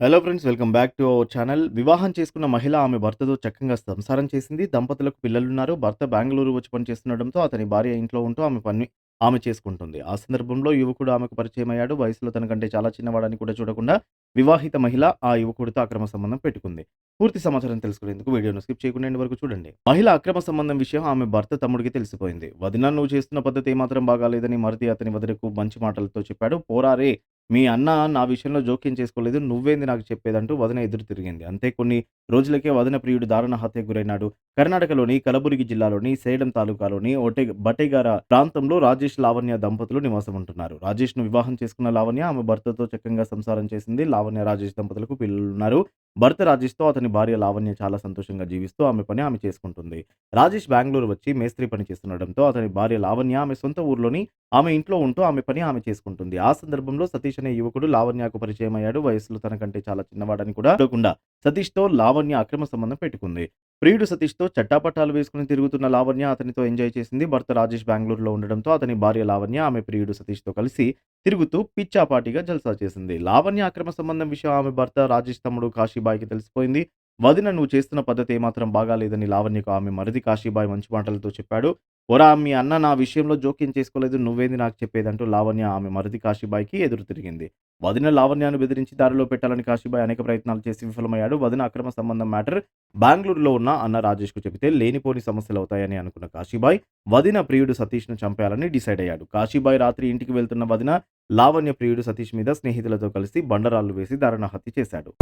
Hello friends welcome back to our channel వివాహం చేసుకున్న మహిళ ఆమె భర్తతో చక్కగా సంసారం చేసింది. దంపతులకు పిల్లలున్నారు. భర్త బెంగళూరు వచ్చి పనిచేస్తుండడంతో అతని భార్య ఇంట్లో ఉంటూ ఆమె పని ఆమె చేసుకుంటుంది. ఆ సందర్భంలో యువకుడు ఆమెకు పరిచయం అయ్యాడు. వయసులో తనకంటే చాలా చిన్నవాడని కూడా చూడకుండా వివాహిత మహిళ ఆ యువకుడితో అక్రమ సంబంధం పెట్టుకుంది. పూర్తి సమాచారం తెలుసుకునేందుకు వీడియోను స్కిప్ చేయకుండా వరకు చూడండి. మహిళ అక్రమ సంబంధం విషయం ఆమె భర్త తమ్ముడికి తెలిసిపోయింది. వదిన నువ్వు చేస్తున్న పద్ధతి ఏమాత్రం బాగాలేదని మరిది అతని వదినకు మంచి మాటలతో చెప్పాడు. పోరారే మీ అన్న నా విషయంలో జోక్యం చేసుకోలేదు నువ్వేంది నాకు చెప్పేదంటూ వదన ఎదురు తిరిగింది. అంతే కొన్ని రోజులకే వదన ప్రియుడు దారుణ హత్యకు గురైనాడు. కర్ణాటకలోని కలబురిగి జిల్లాలోని సేడం తాలూకాలోని ఒటె బటేగార ప్రాంతంలో రాజేష్ లావణ్య దంపతులు నివాసం ఉంటున్నారు రాజేష్ను వివాహం చేసుకున్న లావణ్య ఆమె భర్తతో చక్కగా సంసారం చేసింది. లావణ్య రాజేష్ దంపతులకు పిల్లలున్నారు. భర్త రాజేష్తో అతని భార్య లావణ్య చాలా సంతోషంగా జీవిస్తూ ఆమె పని ఆమె చేసుకుంటుంది. రాజేష్ బెంగళూరు వచ్చి మేస్త్రి పని చేస్తుండడంతో అతని భార్య లావణ్య ఆమె సొంత ఊర్లోని ఆమె ఇంట్లో ఉంటూ ఆమె పని ఆమె చేసుకుంటుంది. ఆ సందర్భంలో సతీష్ అనే యువకుడు లావణ్యకు పరిచయం అయ్యాడు వయసులో తనకంటే చాలా చిన్నవాడని కూడా చూడకుండా సతీష్తో లావణ్య అక్రమ సంబంధం పెట్టుకుంది. ప్రియుడు సతీష్తో చట్టాపట్టాలు వేసుకుని తిరుగుతున్న లావణ్య అతనితో ఎంజాయ్ చేసింది. భర్త రాజేష్ బెంగళూరులో ఉండడంతో అతని భార్య లావణ్య ఆమె ప్రియుడు సతీష్తో కలిసి తిరుగుతూ పిచ్చాపాటిగా జల్సా చేసింది. లావణ్య అక్రమ సంబంధం విషయం ఆమె భర్త రాజేష్ తమ్ముడు కాశీబాయికి తెలిసిపోయింది. వదిన నువ్వు చేస్తున్న పద్ధతి ఏమాత్రం బాగాలేదని లావణ్యకు ఆమె మరిది కాశీబాయి మంచి మాటలతో చెప్పాడు. ఒరా మీ అన్న నా విషయంలో జోక్యం చేసుకోలేదు నువ్వేంది నాకు చెప్పేదంటూ లావణ్య ఆమె మరిది కాశీబాయికి ఎదురు తిరిగింది. వదిన లావణ్యను బెదిరించి దారిలో పెట్టాలని కాశీబాయి అనేక ప్రయత్నాలు చేసి విఫలమయ్యాడు. వదిన అక్రమ సంబంధం మ్యాటర్ బెంగళూరులో ఉన్న అన్న రాజేష్కు చెబితే లేనిపోని సమస్యలు అవుతాయని అనుకున్న కాశీబాయ్ వదిన ప్రియుడు సతీష్ను చంపాలని డిసైడ్ అయ్యాడు. కాశీబాయ్ రాత్రి ఇంటికి వెళ్తున్న వదిన లావణ్య ప్రియుడు సతీష్ మీద స్నేహితులతో కలిసి బండరాళ్ళు వేసి దారుణ హత్య చేశాడు.